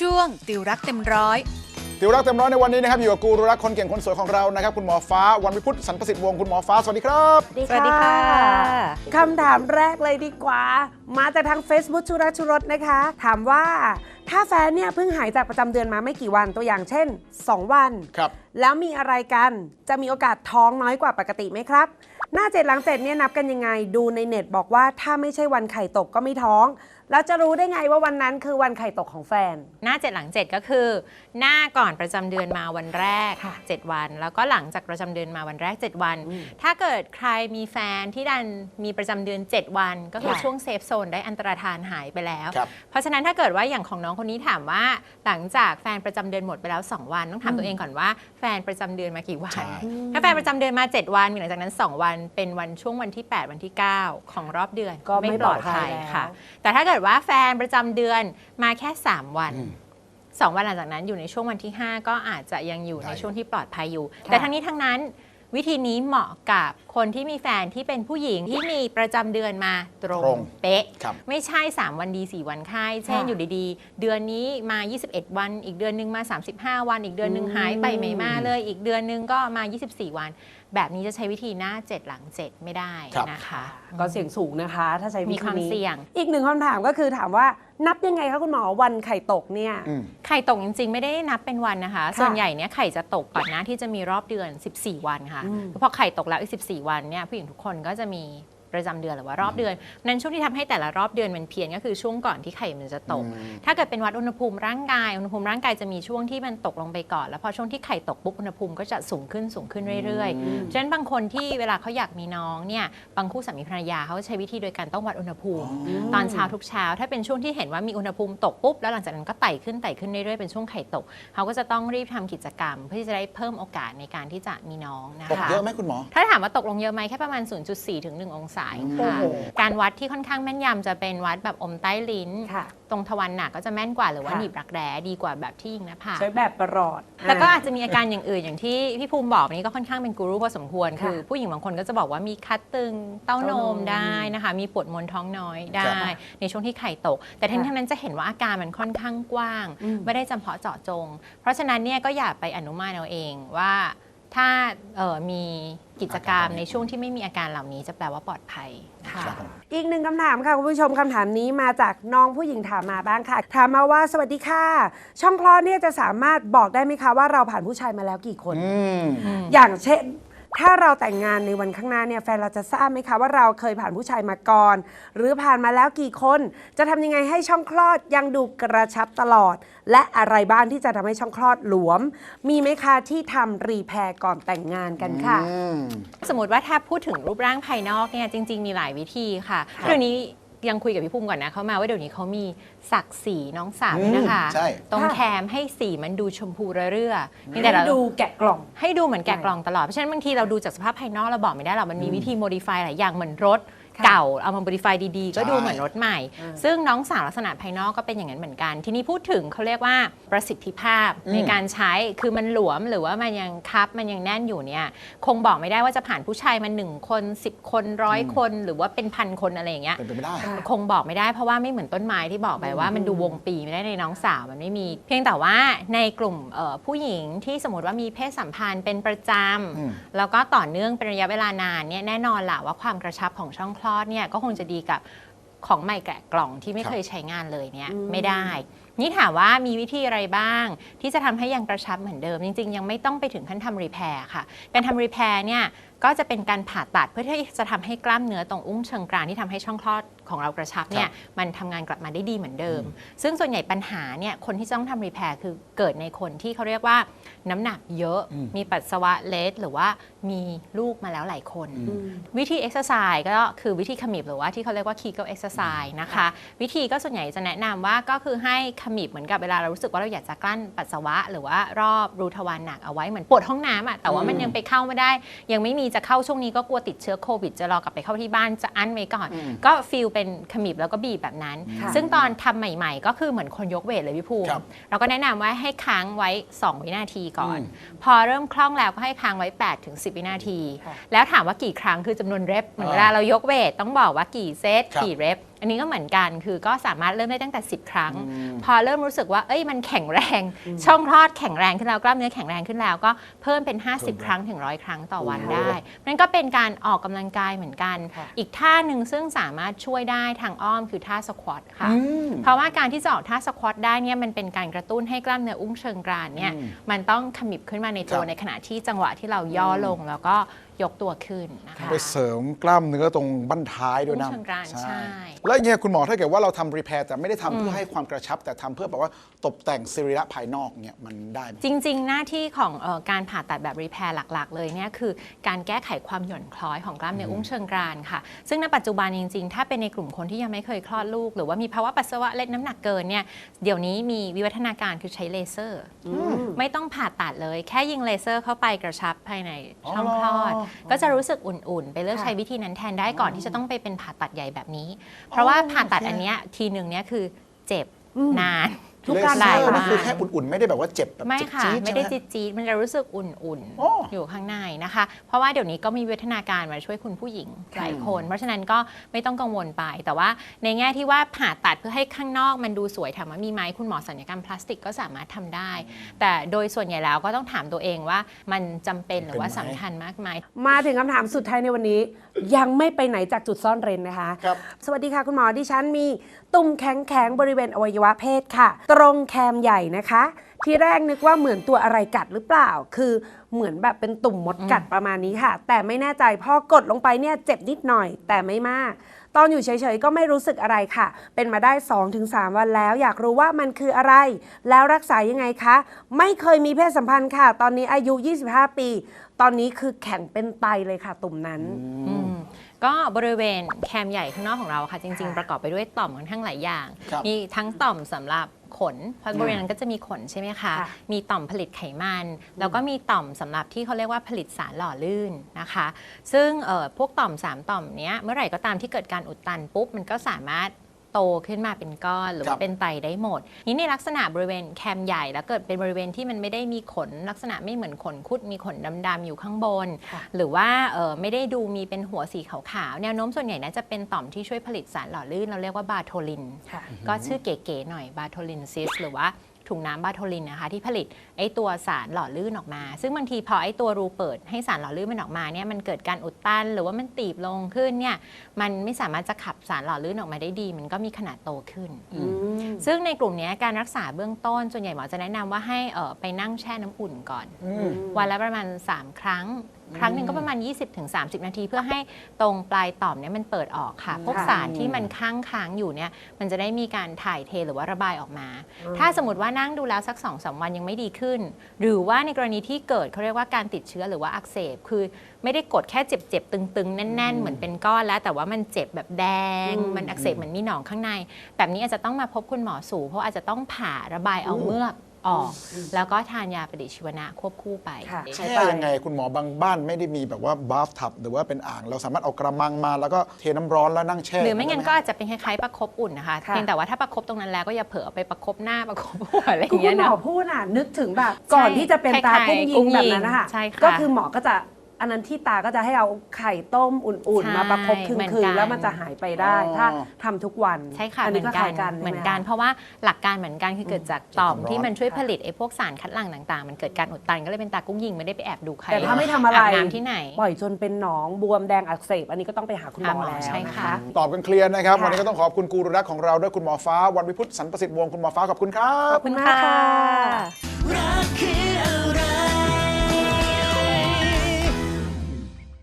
ช่วง ติวรักเต็มร้อย ติวรักเต็มร้อยในวันนี้นะครับอยู่กับกูรูรักคนเก่งคนสวยของเรานะครับคุณหมอฟ้าวันวิพุฒสันประสิทธิ์วงศ์คุณหมอฟ้าสวัสดีครับ สวัสดีค่ะ คำถามแรกเลยดีกว่า มาจากทาง Facebook ชุรชุรสนะคะ ถามว่าถ้าแฟนเนี่ยเพิ่งหายจากประจำเดือนมาไม่กี่วันตัวอย่างเช่น 2 วัน ครับ แล้วมีอะไรกันจะมีโอกาสท้องน้อยกว่าปกติไหมครับ หน้าเจ็ดหลังเจ็ดเนี่ยนับกันยังไง ดูในเน็ตบอกว่าถ้าไม่ใช่วันไข่ตกก็ไม่ท้อง แล้วจะรู้ได้ไงว่าวันนั้นคือวันไข่ตกของแฟน หน้าเจ็ดหลังเจ็ดก็คือ หน้าก่อนประจำเดือนมาวันแรกค่ะ7วัน แล้วก็หลังจากประจำเดือนมาวันแรก7วัน ถ้าเกิดใครมีแฟนที่ดันมีประจำเดือน7วัน ก็คือค่ะช่วงเซฟโซนได้อันตรธานหายไปแล้วครับเพราะฉะนั้นถ้าเกิดว่าอย่างของน้องคนนี้ถามว่าหลังจากแฟนประจำเดือนหมดไปแล้ว 2 วันต้องถามตัวเองก่อนว่าแฟนประจำเดือนมากี่วันใช่ถ้าแฟนประจำเดือนมา 7 วันมีหลังจากนั้น 2 วันเป็นวันช่วงวันที่ 8 วันที่ 9 ของรอบเดือนก็ไม่ปลอดภัยแล้วค่ะ แต่ถ้าเกิดว่าแฟนประจำเดือนมาแค่ 3 วัน 2 วันหลังจากนั้นอยู่ในช่วงวันที่ 5 ก็อาจจะยังอยู่ได้ในช่วงที่ปลอดภัยอยู่ แต่ทั้งนี้ทั้งนั้น วิธีนี้เหมาะกับคนที่มีแฟนที่เป็นผู้หญิงที่มีประจำเดือนมาตรงตรงเป๊ะ ครับไม่ใช่ 3 วันดี 4 วันไข้เช่นค่ะอยู่ดีๆ เดือนนี้มา 21 วัน อีกเดือนหนึงมา 35 วัน อีกเดือนหนึงหายไปไม่มาเลย อีกเดือนหนึงก็มา 24 วัน แบบนี้จะใช้วิธีหน้า 7 หลัง 7 ไม่ได้ครับ นะคะ ก็เสี่ยงสูงนะคะ ถ้าใช้วิมีธีความนี้เสี่ยง อีกหนึ่งคำถามก็คือถามว่า นับยังไงคะคุณหมอวันไข่ตกเนี่ยอืมไข่ตกจริงๆ ไม่ได้นับเป็นวันนะคะค่ะส่วนใหญ่เนี่ยไข่จะตกก่อนหน้าที่จะมีรอบเดือน 14 วันค่ะอืมพอไข่ตกแล้วอีก 14 วันเนี่ยผู้หญิงทุกคนก็จะมี ประจำเดือนหรือว่ารอบเดือน นั้นช่วงที่ทำให้แต่ละรอบเดือนมันเพี้ยนก็คือช่วงก่อนที่ไข่มันจะตกอืมถ้าเกิดเป็นวัดอุณหภูมิร่างกายอุณหภูมิร่างกายจะมีช่วงที่มันตกลงไปก่อน แล้วพอช่วงที่ไข่ตกปุ๊บอุณหภูมิก็จะสูงขึ้นสูงขึ้นเรื่อยๆ ฉะนั้นบางคนที่เวลาเขาอยากมีน้องเนี่ยบางคู่สามีภรรยาเขาใช้วิธีโดยการต้องวัดอุณหภูมิ ตอนเช้าทุกเช้า ถ้าเป็นช่วงที่เห็นว่ามีอุณหภูมิตกปุ๊บแล้วหลังจากนั้นก็ไต่ขึ้นไต่ขึ้นเรื่อยๆเป็นช่วงไข่ตกเขาก็จะต้องรีบทำกิจกรรม เพื่อที่จะได้เพิ่มโอกาสในการที่จะมีน้องนะตกคะเยอะไหมคุณหมอถ้าถามว่าตกลงเยอะไหมแค่ประมาณ 0.4ถึง1องศาเองค่ะ โอ้โหการวัดที่ค่อนข้างแม่นยำจะเป็นวัดแบบอมใต้ลิ้น ค่ะ ตรงทวารหนักก็จะแม่นกว่าหรือว่าค่ะ หนีบรักแร้ดีกว่าแบบที่ยิงหนะผาก ใช้แบบประหลอด แล้วก็อาจจะมีอาการอย่างอื่นอย่างที่พี่ภูมิบอกอันนี้ก็ค่อนข้างเป็นกูรูพอสมควร ค่ะคือผู้หญิงบางคนก็จะบอกว่ามีคัดตึงเต้านเต้านมมได้นะคะ มีปวดมวนท้องน้อยได้ครับในช่วงที่ไข่ตก แต่ทั้งนี้ค่ะทั้งนั้นจะเห็นว่าอาการมันค่อนข้างกว้าง อืมไม่ได้จำเพาะเจาะจง เพราะฉะนั้นเนี่ยก็อย่าไปอนุมานเอาเองว่า ถ้าเอ่อมีกิจกรรมในช่วงที่ไม่มีอาการเหล่านี้จะแปลว่าปลอดภัยค่ะครับผมอีกหนึ่งคำถามค่ะคุณผู้ชมคำถามนี้มาจากน้องผู้หญิงถามมาบ้างค่ะ ถามมาว่าสวัสดีค่ะ ช่องคลอดเนี่ยจะสามารถบอกได้ไหมคะว่าเราผ่านผู้ชายมาแล้วกี่คนอืมอย่างเช่น ถ้าเราแต่งงานในวันข้างหน้าเนี่ยแฟนเราจะทราบไหมคะว่าเราเคยผ่านผู้ชายมาก่อน หรือผ่านมาแล้วกี่คน จะทำยังไงให้ช่องคลอดยังดูกระชับตลอด และอะไรบ้างที่จะทำให้ช่องคลอดหลวม มีไหมคะที่ทำรีแพร์ก่อนแต่งงานกันค่ะอืมสมมติว่าถ้าพูดถึงรูปร่างภายนอกเนี่ยจริง ๆ มีหลายวิธีค่ะครับเดี๋ยวนี้ ยังคุยกับพี่ภูมิก่อนนะเขามาว่าเดี๋ยวนี้เขามีสักสีน้องสาวด้วยนะคะอืมใช่ ตรงค่ะแคมให้สีมันดูชมพูระเรื่อนี่ให้แต่เราดูแกะกล่อง ให้ดูเหมือนแกะกล่องตลอด เพราะฉะนั้นบางทีเราดูจากสภาพภายนอกเราบอกไม่ได้หรอกมันมีวิธีโมดิฟายหลายอย่างเหมือนรถค่ะ เก่าเอามาโมดิฟายดีๆ ก็ใช่ดูเหมือนรถใหม่อืมซึ่งน้องสาวลักษณะภายนอกก็เป็นอย่างนั้นเหมือนกัน ทีนี้พูดถึงเขาเรียกว่าประสิทธิภาพอืมในการใช้คือมันหลวมหรือว่ามันยังคับมันยังแน่นอยู่เนี่ยคงบอกไม่ได้ว่าจะผ่านผู้ชายมาหนึ่งคน 10 คนร้อยคน หรือว่าเป็นพันคนอะไรอย่างเงี้ยเป็นไปไม่ได้ค่ะคงบอกไม่ได้เพราะว่าไม่เหมือนต้นไม้ที่บอกไปว่ามันดูวงปีไม่ได้ในน้องสาวมันไม่มี เพียงแต่ว่าในกลุ่มเอ่อผู้หญิงที่สมมติว่ามีเพศสัมพันธ์เป็นประจอืมำแล้วก็ต่อเนื่องเป็นระยะเวลานานเนี่ยแน่นอนล่ะว่าความกระชับของช่องคลอดเนี่ยก็คงจะดีกับของใหม่แกะกล่องที่ไม่ครับเคยใช้งานเลยเนี่ยอืมไม่ได้ นี่ถามว่ามีวิธีอะไรบ้าง ที่จะทำให้ยังกระชับเหมือนเดิม จริง ๆ ยังไม่ต้องไปถึงขั้นทำรีแพร์ค่ะ การทำรีแพร์เนี่ยก็จะเป็นการผ่าตัดเพื่อที่จะทำให้กล้ามเนื้อตรงอุ้งเชิงกรานที่ทำให้ช่องคลอดของเรากระชับเนี่ยมันทำงานกลับมาได้ดีเหมือนเดิม ซึ่งส่วนใหญ่ปัญหาเนี่ยคนที่จะต้องทำรีแพร์คือเกิดในคนที่เขาเรียกว่าน้ำหนักเยอะอืมมีปัสสาวะเล็ดหรือว่ามีลูกมาแล้วหลายคนอืมวิธีเอ็กซ์ไซส์ก็คือวิธีขมิบหรือว่าที่เขาเรียกว่า Kegel exercise นะคะ วิธีก็ส่วนใหญ่จะแนะนำว่าก็คือให้ขมิบเหมือนกับเวลาเรารู้สึกว่าเราอยากจะกลั้นปัสสาวะ หรือว่ารอบรูทวารหนักเอาไว้เหมือนปวดห้องน้ำอะแต่ว่ามันยังไปเข้าไม่ได้ ยังไม่มีจะเข้าช่วงนี้ก็กลัวติดเชื้อโควิด จะรอกลับไปเข้าที่บ้านจะอั้นไว้ก่อน อืมก็ฟีลเป็นขมิบแล้วก็บีบแบบนั้น ค่ะซึ่งตอนทำใหม่ๆ ก็คือเหมือนคนยกเวทเลยพี่ภูมิครับเราก็แนะนำว่าให้ค้างไว้ 2 วินาทีก่อน อืม พอเริ่มคล่องแล้วก็ให้ค้างไว้8ถึง10 วินาที ค่ะแล้วถามว่ากี่ครั้งคือจำนวนเรปเหมือนอ่าเวลาเรายกเวทต้องบอกว่ากี่เซตครับ กี่เรป อันนี้ก็เหมือนกันคือก็สามารถเริ่มได้ตั้งแต่ 10 ครั้งพอเริ่มรู้สึกว่าเอ้ยมันแข็งแรง ช่องคลอดแข็งแรงขึ้นแล้วกล้ามเนื้อแข็งแรงขึ้นแล้วก็เพิ่มเป็น 50 ครั้งถึงร้อยครั้งต่อวันได้ นั่นก็เป็นการออกกำลังกายเหมือนกัน ค่ะอีกท่าหนึ่งซึ่งสามารถช่วยได้ทางอ้อมคือท่าสควอตค่ะ เพราะว่าการที่จะออกท่าสควอตได้เนี่ยมันเป็นการกระตุ้นให้กล้ามเนื้ออุ้งเชิงกรานเนี่ยมันต้องขมิบขึ้นมาในตัวครับ ในขณะที่จังหวะที่เราย่อลงแล้วก็ ยกตัวขึ้นนะคะ ไปเสริมกล้ามเนื้อตรงบั้นท้ายด้วยนะอุ้งเชิงกรานใช่ แล้วอย่างเงี้ยคุณหมอถ้าเกิดว่าเราทำรีแพร์แต่ไม่ได้ทำเพื่อให้ความกระชับ แต่ทำเพื่อแบบว่าตกแต่งสรีระภายนอกเนี่ยมันได้ไหม จริง ๆ หน้าที่ของเออการผ่าตัดแบบรีแพร์หลัก ๆ เลยเนี่ยคือการแก้ไขความหย่อนคล้อยของกล้ามเนื้ออุ้งเชิงกรานค่ะ ซึ่งในปัจจุบันจริง ๆ ถ้าเป็นในกลุ่มคนที่ยังไม่เคยคลอดลูก หรือว่ามีภาวะปัสสาวะเล็ดน้ำหนักเกินเนี่ยเดี๋ยวนี้มีวิวัฒนาการคือใช้เลเซอร์ ไม่ต้องผ่าตัดเลย แค่ยิงเลเซอร์เข้าไปกระชับภายในช่องคลอด อ๋อก็จะรู้สึกอุ่นๆ ไปเลือกค่ะใช้วิธีนั้นแทนได้ก่อนที่จะต้องไปเป็นผ่าตัดใหญ่แบบนี้ เพราะว่าผ่าตัดอันเนี้ยทีหนึ่งเนี่ยคือเจ็บนาน ทุกเลการเซอร์หลายมันคือวันแค่อุ่นๆ ไม่ได้แบบว่าเจ็บแบบไม่ค่ะ จี๊ดๆไม่ได้ใช่ห จี๊ดจี๊ดๆมันจะรู้สึกอุ่นโอ้ๆ อยู่ข้างในนะคะ เพราะว่าเดี๋ยวนี้ก็มีวิวัฒนาการมาช่วยคุณผู้หญิงหลายคน เพราะฉะนั้นก็ไม่ต้องกังวลไป แต่ว่าในแง่ที่ว่าผ่าตัดเพื่อให้ข้างนอกมันดูสวยถามว่ามีไหมคุณหมอสัญญกรรมพลาสติกก็สามารถทำได้ แต่โดยส่วนใหญ่แล้วก็ต้องถามตัวเองว่ามันจำเป็นหรือว่าสำคัญมากไหม มาถึงคำถามสุดท้ายในวันนี้ ยังไม่ไปไหนจากจุดซ่อนเร้นนะคะ ครับ สวัสดีค่ะคุณหมอดิฉันมีตุ่มแข็งแข็งๆบริเวณอวัยวะเพศค่ะ ตรงแคมใหญ่นะคะ ที่แรกนึกว่าเหมือนตัวอะไรกัดหรือเปล่า คือเหมือนแบบเป็นตุ่มมดกัดประมาณนี้ค่ะ แต่ไม่แน่ใจพอกดลงไปเนี่ยเจ็บนิดหน่อย แต่ไม่มาก ตอนอยู่เฉยๆก็ไม่รู้สึกอะไรค่ะ เป็นมาได้ 2-3 วันแล้ว อยากรู้ว่ามันคืออะไร แล้วรักษายังไงคะ ไม่เคยมีเพศสัมพันธ์ค่ะ ตอนนี้อายุ 25 ปี ตอนนี้คือแข็งเป็นไตเลยค่ะ ตุ่มนั้นอืม ก็บริเวณแคมใหญ่ข้างนอกของเราค่ะ จริงค่ะๆประกอบไปด้วยต่อมค่อนข้างหลายอย่าง ครับมีทั้งต่อมสำหรับขนเพราะบริเวณนั้นก็จะมีขนใช่ไหมคะ ค่ะ มีต่อมผลิตไขมัน แล้วก็มีต่อมสำหรับที่เขาเรียกว่าผลิตสารหล่อลื่นนะคะ ซึ่งเอ่อพวกต่อม 3 ต่อมเนี้ยเมื่อไหร่ก็ตามที่เกิดการอุดตันปุ๊บมันก็สามารถ โตขึ้นมาเป็นก้อน หรือครัว่าบเป็นไตได้หมด นี้ในลักษณะบริเวณแคมใหญ่แล้วเกิดเป็นบริเวณที่มันไม่ได้มีขนลักษณะไม่เหมือนขนคุดมีขนดำๆอยู่ข้างบนค่ะหรือว่าเอ่อไม่ได้ดูมีเป็นหัวสีขาวๆแนวโน้มส่วนใหญ่น่าจะเป็นต่อมที่ช่วยผลิตสารหล่อลื่นเราเรียกว่าบาโทลินค่ะก็ชื่อเก๋ๆหน่อยบาโทลินซิสหรือว่า ถุงน้ำบาโทลินนะคะที่ผลิตไอตัวสารหล่อลื่นออกมา ซึ่งบางทีพอไอตัวรูเปิดให้สารหล่อลื่นมันออกมาเนี่ยมันเกิดการอุดตัน หรือว่ามันตีบลงขึ้นเนี่ยมันไม่สามารถจะขับสารหล่อลื่นออกมาได้ดี มันก็มีขนาดโตขึ้น ซึ่งในกลุ่มเนี้ยการรักษาเบื้องต้นส่วนใหญ่หมอจะแนะนำว่าให้เอ่อไปนั่งแช่น้ำอุ่นก่อนวันละประมาณ 3 ครั้ง ครั้งหนึ่งก็ประมาณ 20-30 นาที เพื่อให้ตรงปลายต่อมเนี่ยมันเปิดออกค่ะ พวกค่ะสารที่มันค้างค้างๆอยู่เนี่ยมันจะได้มีการถ่ายเทหรือว่าระบายออกมา ถ้าสมมติว่านั่งดูแล้วสัก2อสวันยังไม่ดีขึ้น หรือว่าในกรณีที่เกิดเขาเรียกว่าการติดเชื้อหรือว่าอักเสบ คือไม่ได้กดแค่เจ็บๆตึงๆ แน่น ๆ เหมือนเป็นก้อนแล้ว แต่ว่ามันเจ็บแบบแดงอืมมันอักเสบเหมือนมีหนองข้างใน แบบนี้อาจจะต้องมาพบคุณหมอสูเพราะอาจจะต้องผ่าระบายเอาเมือก ออก แล้วก็ทานยาปฏิชีวนะควบคู่ไปค่ะแช่ยังไงคุณหมอบางบ้านไม่ได้มีแบบว่าบาฟทับหรือว่าเป็นอ่าง เราสามารถเอากระมังมา แล้วก็เทน้ำร้อนแล้วนั่งแช่ หรือไม่งั้นด้ก็อาจจะเป็นคล้ายๆประคบอุ่นนะคะค่ะ เพียงแต่ว่าถ้าประคบตรงนั้นแล้วก็อย่าเผลอเอาไปประคบหน้าประคบหัวอะไรอคุณย่างเงี้ยหมเนาะ อพูดอะนึกถึงแบบ ก่อนที่จะเป็นตาคล้ายๆกุ้งยิงกุ้งยิงแบบนั้นนะคะใช่ค่ะ ก็คือหมอก็จะ อันนั้นที่ตาก็จะให้เอาไข่ต้มอุ่นใช่ๆมาประคบคืเหมือนนกันๆแล้วมันจะหายไปได้อ๋อถ้าทำทุกวันใช่ค่ะอันเหมืนี้อนก็กัคล้ายกันเหมือนใช่ไกัน เพราะว่าหลักการเหมือนกันคือเกิดจากต่อมจากความร้อนที่มันช่วยผลิตไอ้พวกสารคัดหลั่งต่างๆ มันเกิดการอุดตันก็เลยเป็นตากุ้งยิงไม่ได้ไปแอบดูใครแต่ถ้าไม่ทำอะไรอาบน้ำที่ไหนปล่อยจนเป็นหนองบวมแดงอักเสบอันนี้ก็ต้องไปหาคุณหมอหาหมอแล้วใช่นะค่ะคะตอบกันเคลียร์นะครับค่ะวันนี้ก็ต้องขอบคุณกูรูรักของเราด้วยคุณหมอฟ้า วันวิพุฒสันประสิทธิ์วงศ์คุณหมอฟ้าขอบคุณครับขอบคุณมากค่ะรักคือ